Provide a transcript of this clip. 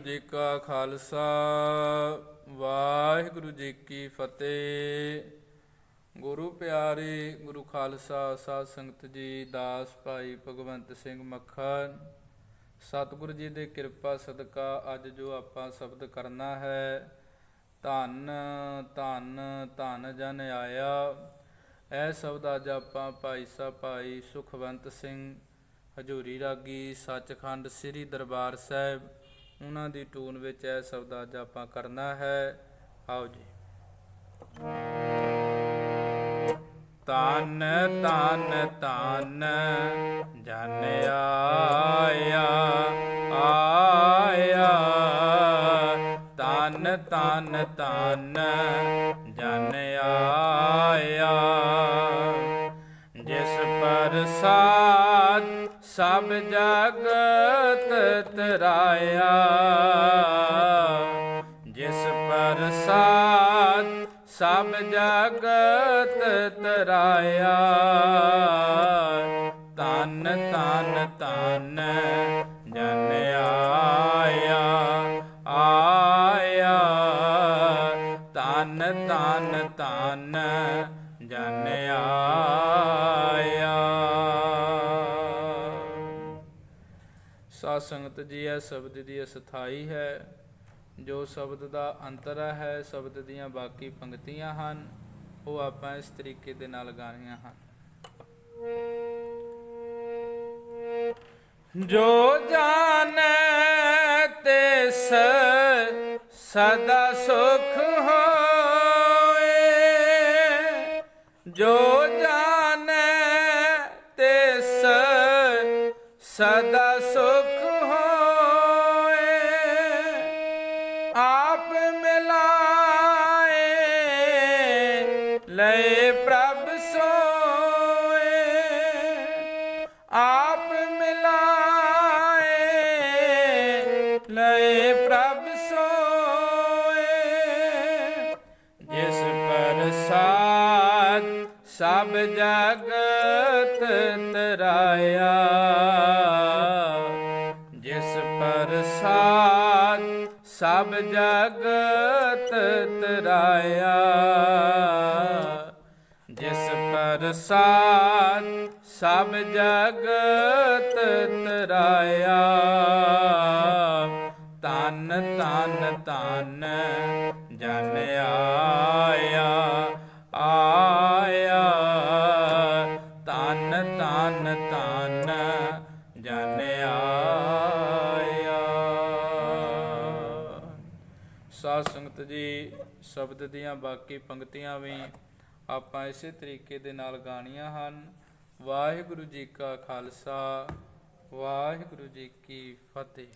ਜੀ ਕਾ ਖਾਲਸਾ, ਵਾਹਿਗੁਰੂ ਜੀ ਕੀ ਫਤਿਹ। ਗੁਰੂ ਪਿਆਰੇ, ਗੁਰੂ ਖਾਲਸਾ, ਸਾਧ ਸੰਗਤ ਜੀ, ਦਾਸ ਭਾਈ ਭਗਵੰਤ ਸਿੰਘ ਮੱਖਣ, ਸਤਿਗੁਰੂ ਜੀ ਦੇ ਕਿਰਪਾ ਸਦਕਾ ਅੱਜ ਜੋ ਆਪਾਂ ਸ਼ਬਦ ਕਰਨਾ ਹੈ, ਧੰਨ ਧੰਨ ਧੰਨ ਜਨ ਆਇਆ। ਇਹ ਸ਼ਬਦ ਅੱਜ ਆਪਾਂ ਭਾਈ ਸਾਹਿਬ, ਭਾਈ ਸੁਖਵੰਤ ਸਿੰਘ ਹਜੂਰੀ ਰਾਗੀ ਸੱਚਖੰਡ ਸ੍ਰੀ ਦਰਬਾਰ ਸਾਹਿਬ ਉਹਨਾਂ ਦੀ ਟੂਨ ਵਿੱਚ ਇਹ ਸ਼ਬਦ ਅੱਜ ਆਪਾਂ ਕਰਨਾ ਹੈ। ਆਓ ਜੀ। ਤਨ ਤਨ ਤਨ ਜਨ ਆਇਆ ਆਇਆ। ਤਨ ਤਨ ਤਨ ਜਨ ਆਇਆ। ਜਿਸ ਪ੍ਰਸਾਦ ਸਭ ਜਗਤ ਤਰਾਇਆ, ਜਿਸ ਪ੍ਰਸਾਦ ਸਭ ਜਗਤ ਤਰਾਇਆ। ਤਨ ਤਨ ਤਨ ਜਨ ਆਇਆ ਆਇਆ। ਤਨ ਤਨ ਤਨ ਜਨ ਆਇਆ। ਸਾਧ ਸੰਗਤ ਜੀ, ਇਹ ਸ਼ਬਦ ਦੀ ਅਸਥਾਈ ਹੈ। ਜੋ ਸ਼ਬਦ ਦਾ ਅੰਤਰ ਹੈ, ਸ਼ਬਦ ਦੀਆਂ ਬਾਕੀ ਪੰਕਤੀਆਂ ਹਨ, ਉਹ ਆਪਾਂ ਇਸ ਤਰੀਕੇ ਦੇ ਨਾਲ ਗਾਣੀਆਂ ਹਨ। ਜੋ ਜਾਣੈ ਤਿਸ ਸਦਾ ਸੁਖ ਹੋਏ, ਜੋ ਸਦਾ ਸੁਖ ਹੋਏ, ਆਪ ਮਿਲਾਏ ਲੈ ਪ੍ਰਭ ਸੋਏ, ਆਪ ਮਿਲਾਏ ਲੈ ਪ੍ਰਭ ਸੋਏ। ਜਿਸ ਪਰ ਸਾ ਸਭ ਜਗਤ ਤਰਾਇਆ, ਜਿਸ ਪ੍ਰਸਾਦ ਸਭ ਜਗਤ ਤਰਾਇਆ। ਜਿਸ ਪ੍ਰਸਾਦ ਸਭ ਜਗਤ ਤਰਾਇਆ। ਤਨ ਤਨ ਤਨ ਜਨ ਆਇਆ। ਸਾਧ ਸੰਗਤ ਜੀ, ਸ਼ਬਦ ਦੀਆਂ ਬਾਕੀ ਪੰਕਤੀਆਂ ਵੀ ਆਪਾਂ ਇਸੇ ਤਰੀਕੇ ਦੇ ਨਾਲ ਗਾਣੀਆਂ ਹਨ। ਵਾਹਿਗੁਰੂ ਜੀ ਕਾ ਖਾਲਸਾ, ਵਾਹਿਗੁਰੂ ਜੀ ਕੀ ਫਤਿਹ।